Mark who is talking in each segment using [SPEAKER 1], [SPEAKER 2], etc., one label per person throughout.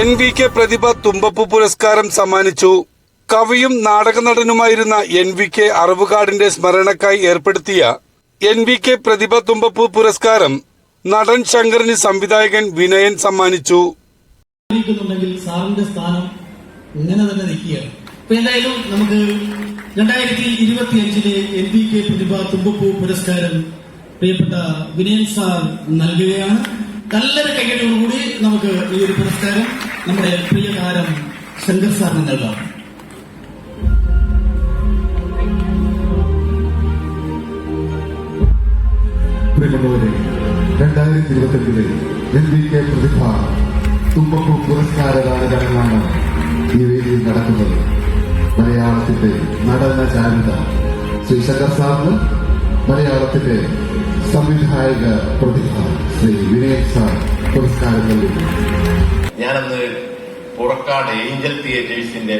[SPEAKER 1] N V K പ്രതിഭ തുമ്പപ്പ് പുരസ്കാരം സമ്മാനിച്ചു. കവിയും നാടകനടനുമായിരുന്ന എൻ വി കെ അറവുകാടിന്റെ സ്മരണക്കായി ഏർപ്പെടുത്തിയ എൻ വി കെ പ്രതിഭ തുമ്പപ്പ് പുരസ്കാരം നടൻ ശങ്കറിന് സംവിധായകൻ വിനയൻ സമ്മാനിച്ചു.
[SPEAKER 2] സാറിന്റെ സ്ഥാനം തന്നെ എന്തായാലും നമുക്ക് പുരസ്കാരം പ്രിയപ്പെട്ട വിനയൻ സാർ നൽകുകയാണ്. നല്ലൊരു കൈകടിയോടുകൂടി നമുക്ക് ഈ ഒരു പുരസ്കാരം നമ്മുടെ പ്രിയ താരം ശങ്കർ സാറിന് നൽകാം.
[SPEAKER 3] രണ്ടായിരത്തി ഇരുപത്തിരണ്ടിലെ എൻ ബി കെ പ്രതിഭ തുമ്പപ്പൂ പുരസ്കാരദാന ചടങ്ങാണ് ഈ വേദിയിൽ നടക്കുന്നത്. മലയാളത്തിന്റെ നടന ചാരുത ശ്രീ ശങ്കർ സാറിന് മലയാളത്തിന്റെ സംവിധായക പ്രതിഭ.
[SPEAKER 4] ഞാനന്ന് പുറക്കാട് ഏഞ്ചൽ തിയേറ്റേഴ്സിന്റെ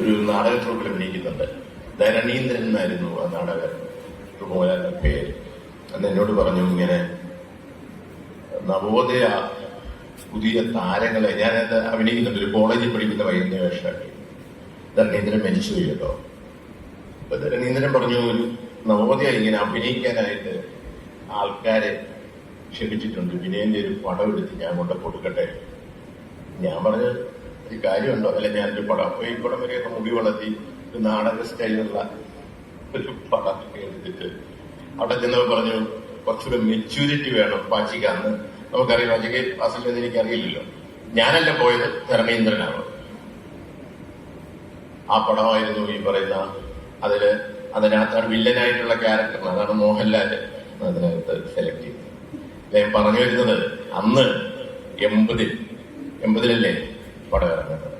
[SPEAKER 4] ഒരു നാടക ട്രൂപ്പിൽ അഭിനയിക്കുന്നുണ്ട്. ധരണീന്ദ്രൻ എന്നായിരുന്നു ആ നാടക മോഹൻലാലിന്റെ പേര്. അന്ന് എന്നോട് പറഞ്ഞു ഇങ്ങനെ നവോദയ പുതിയ താരങ്ങളെ ഞാനത് അഭിനയിക്കുന്നുണ്ട് ഒരു കോളേജിൽ പഠിക്കുന്ന വൈകുന്നേര വേഷമാക്കി. ധരണീന്ദ്രൻ മരിച്ചു കേട്ടോ. അപ്പൊ ധരണീന്ദ്രൻ പറഞ്ഞു ഒരു നവോദയ ഇങ്ങനെ അഭിനയിക്കാനായിട്ട് ആൾക്കാരെ ക്ഷണിച്ചിട്ടുണ്ട് വിനയന്റെ ഒരു പടം എടുത്ത് ഞാൻ കൊണ്ട് കൊടുക്കട്ടെ? ഞാൻ പറഞ്ഞു ഒരു കാര്യമുണ്ടോ? അല്ല ഞാനൊരു പടം. അപ്പൊ ഈ പടം വരെയൊക്കെ മുടി വളർത്തി ഒരു നാടക സ്റ്റൈലുള്ള ഒരു പടം എടുത്തിട്ട് അവിടെ ചെന്നവർ പറഞ്ഞു കുറച്ചുകൂടെ മെച്യൂരിറ്റി വേണം പാച്ചിക്കാന്ന് നമുക്കറിയാം പാച്ചിക്ക് അസലെന്ന് എനിക്ക് അറിയില്ലല്ലോ ഞാനല്ല പോയത് ധർമ്മേന്ദ്രനാണ്. ആ പടമായിരുന്നു ഈ പറയുന്ന അതിൽ അതിനകത്താണ് വില്ലനായിട്ടുള്ള ക്യാരക്ടർ അതാണ് മോഹൻലാൽ അതിനകത്ത് സെലക്ട് ചെയ്തത്. ഞാൻ പറഞ്ഞു വരുന്നത് അന്ന് എൺപതിൽ എൺപതിലല്ലേ പടം ഇറങ്ങുന്നത്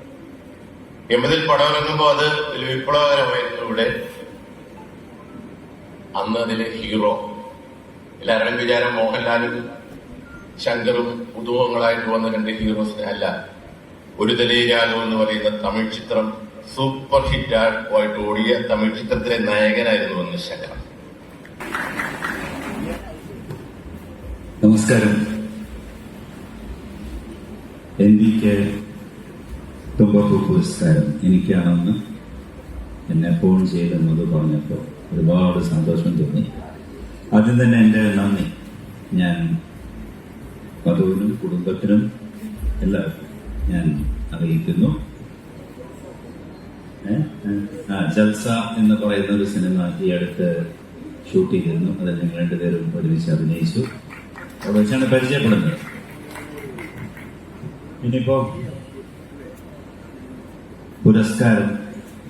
[SPEAKER 4] എൺപതിൽ പടം ഇറങ്ങുമ്പോൾ അത് വിപ്ലവകരമായിരുന്നു ഇവിടെ. അന്ന് അതിലെ ഹീറോ എല്ലാവരുടെയും വിചാരം മോഹൻലാലും ശങ്കറും പുതുമുഖങ്ങളായിട്ട് വന്ന രണ്ട് ഹീറോസിനെ അല്ല ഒരു തലയിരാഗം എന്ന് പറയുന്ന തമിഴ് ചിത്രം സൂപ്പർ ഹിറ്റ് ആയിട്ട് ഓടിയ തമിഴ് ചിത്രത്തിലെ നായകനായിരുന്നു അന്ന് ശങ്കർ
[SPEAKER 5] നമസ്കാരം. എൻ ഡി കെ തുമ്പപ്പൂ പുരസ്കാരം എനിക്കാണെന്ന് എന്നെ ഫോൺ ചെയ്തെന്നത് പറഞ്ഞപ്പോൾ ഒരുപാട് സന്തോഷം തോന്നി. ആദ്യം തന്നെ എന്റെ നന്ദി. ഞാൻ വധുവിനും കുടുംബത്തിനും എല്ലാവർക്കും ഞാൻ അറിയിക്കുന്നു? ആ ജൽസ എന്ന് പറയുന്ന ഒരു സിനിമ ഈ അടുത്ത് ഷൂട്ട് ചെയ്തിരുന്നു. അതിൽ ഞങ്ങൾ രണ്ടുപേരും ഒരുമിച്ച് അഭിനയിച്ചു. വെച്ചാണ് പരിചയപ്പെടുന്നത്? ഇനിയിപ്പോ പുരസ്കാരം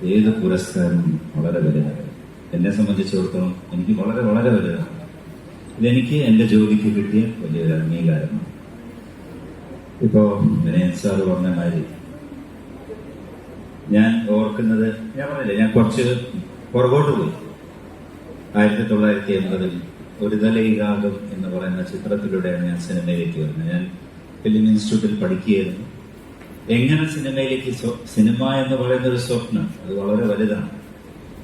[SPEAKER 5] ഏത് പുരസ്കാരം വളരെ വലുതാണ്? എന്നെ സംബന്ധിച്ചിടത്തോളം എനിക്ക് വളരെ വളരെ വലുതാണ്. ഇതെനിക്ക് എന്റെ ജോലിക്ക് കിട്ടിയ വലിയൊരു അംഗീകാരമാണ്. ഇപ്പോ വിനയൻ സാറ് പറഞ്ഞ മാതിരി ഞാൻ ഓർക്കുന്നത് ഞാൻ പറഞ്ഞില്ല ഞാൻ കുറച്ച് പുറകോട്ട് പോയി. ആയിരത്തി തൊള്ളായിരത്തി എൺപതിൽ ഒരു നിലയിലാകും എന്ന് പറയുന്ന ചിത്രത്തിലൂടെയാണ് ഞാൻ സിനിമയിലേക്ക് വരുന്നത്. ഞാൻ ഫിലിം ഇൻസ്റ്റിറ്റ്യൂട്ടിൽ പഠിക്കുകയായിരുന്നു. എങ്ങനെ സിനിമയിലേക്ക് സിനിമ എന്ന് പറയുന്ന ഒരു സ്വപ്നം അത് വളരെ വലുതാണ്.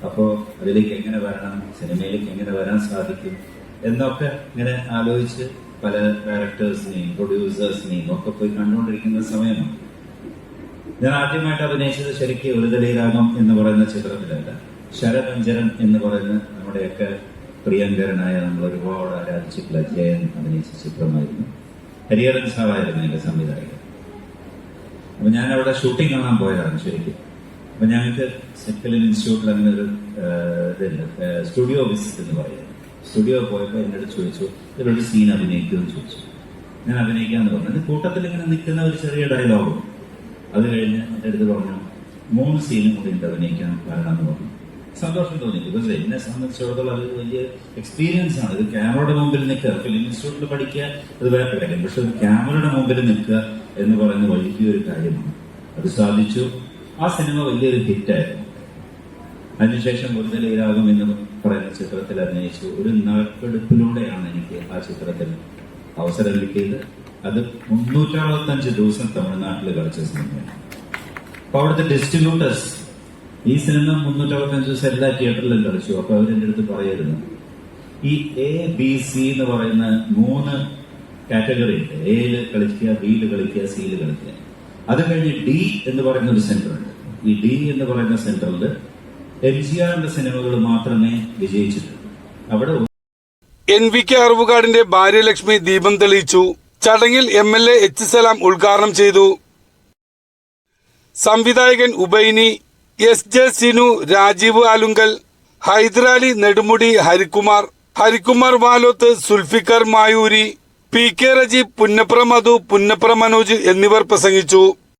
[SPEAKER 5] അപ്പോൾ അതിലേക്ക് എങ്ങനെ വരണം സിനിമയിലേക്ക് എങ്ങനെ വരാൻ സാധിക്കും എന്നൊക്കെ ഇങ്ങനെ ആലോചിച്ച് പല ഡയറക്ടേഴ്സിനെയും പ്രൊഡ്യൂസേഴ്സിനെയും ഒക്കെ പോയി കണ്ടുകൊണ്ടിരിക്കുന്ന സമയമാണ്. ഞാൻ ആദ്യമായിട്ട് അഭിനയിച്ചത് ശരിക്കും ഒരു തലയിലാകം എന്ന് പറയുന്ന ചിത്രത്തിലല്ല. ശരപഞ്ചരം എന്ന് പറയുന്ന നമ്മുടെയൊക്കെ പ്രിയങ്കരനായ നമ്മൾ ഒരുപാട് ആരാധിച്ചിട്ടുള്ള ജയൻ അഭിനയിച്ച ചിത്രമായിരുന്നു. ഹരിഹരൻ സാറായിരുന്നു എന്റെ സംവിധായകൻ. അപ്പൊ ഞാൻ അവിടെ ഷൂട്ടിംഗ് കാണാൻ പോയതാണ് ശരിക്കും. അപ്പൊ ഞങ്ങൾക്ക് സെക്കലിൻ ഇൻസ്റ്റിറ്റ്യൂട്ടിൽ അങ്ങനെ ഒരു സ്റ്റുഡിയോ വിസിറ്റ് എന്ന് പറയുന്നത്. സ്റ്റുഡിയോ പോയപ്പോൾ എന്നോട് ചോദിച്ചു ഇതിലൊരു സീൻ അഭിനയിക്കുമെന്ന് ചോദിച്ചു. ഞാൻ അഭിനയിക്കാന്ന് പറഞ്ഞു. കൂട്ടത്തിൽ ഇങ്ങനെ നിൽക്കുന്ന ഒരു ചെറിയ ഡയലോഗും അത് കഴിഞ്ഞ് എന്റെ അടുത്ത് പറഞ്ഞു മൂന്ന് സീനും കൂടി ഉണ്ട് അഭിനയിക്കാൻ വരണമെന്ന് പറഞ്ഞു. സന്തോഷം തോന്നി ബിക്കോസ് എന്നെ സംബന്ധിച്ചിടത്തോളം അത് വലിയ എക്സ്പീരിയൻസ് ആണ്. ഇത് ക്യാമറയുടെ മുമ്പിൽ നിൽക്കുക ഫിലിം ഇൻസ്റ്റിറ്റ്യൂട്ടിൽ പഠിക്കുക അത് വേറെ കാര്യം. പക്ഷെ ഒരു ക്യാമറയുടെ മുമ്പിൽ നിൽക്കുക എന്ന് പറയുന്നത് വലിയൊരു കാര്യമാണ്. അത് സാധിച്ചു. ആ സിനിമ വലിയൊരു ഹിറ്റായിരുന്നു അതിനുശേഷം ഈരാഗം എന്ന് പറയുന്ന ചിത്രത്തിൽ അഭിനയിച്ചു. ഒരു നറുക്കെടുപ്പിലൂടെയാണ് എനിക്ക് ആ ചിത്രത്തിൽ അവസരം കിട്ടിയത്. അത് മുന്നൂറ്ററുപത്തഞ്ച് ദിവസം തമിഴ്നാട്ടിൽ കളിച്ച സിനിമയാണ്. അപ്പൊ അവിടുത്തെ ഡിസ്ട്രിബ്യൂട്ടേഴ്സ് ഈ സിനിമ മുന്നൂറ്ററുപത്തഞ്ച് ദിവസം എല്ലാ തിയേറ്ററിലും കളിച്ചു. അപ്പൊ അവരെന്റെ അടുത്ത് പറയായിരുന്നു ഈ എ ബി സി എന്ന് പറയുന്ന മൂന്ന് കാറ്റഗറി ഉണ്ട്. എയിൽ കളിക്കുക ബിയിൽ കളിക്കുക സിയിൽ കളിക്കുക. അത് കഴിഞ്ഞ് ഡി എന്ന് പറയുന്ന ഒരു സെന്റർ ഉണ്ട്. ഈ ഡി എന്ന് പറയുന്ന സെന്ററിൽ എം ജി ആറിന്റെ സിനിമകൾ മാത്രമേ വിജയിച്ചിട്ടുള്ളൂ. അവിടെ
[SPEAKER 1] എൻ വി കെ അറിവുകാടിന്റെ ഭാര്യ ലക്ഷ്മി ദീപം തെളിയിച്ചു. ചടങ്ങിൽ M L A H Salam ഉദ്ഘാടനം ചെയ്തു. സംവിധായകൻ Ubaini S J Sinu Rajeev Alunkal Hydrali Nedumudi Harikumar Harikumar Valoth Sulfiqar Mayoori P K Rajeeb Punnapra Madhu Punnapra Manoj എന്നിവർ പ്രസംഗിച്ചു.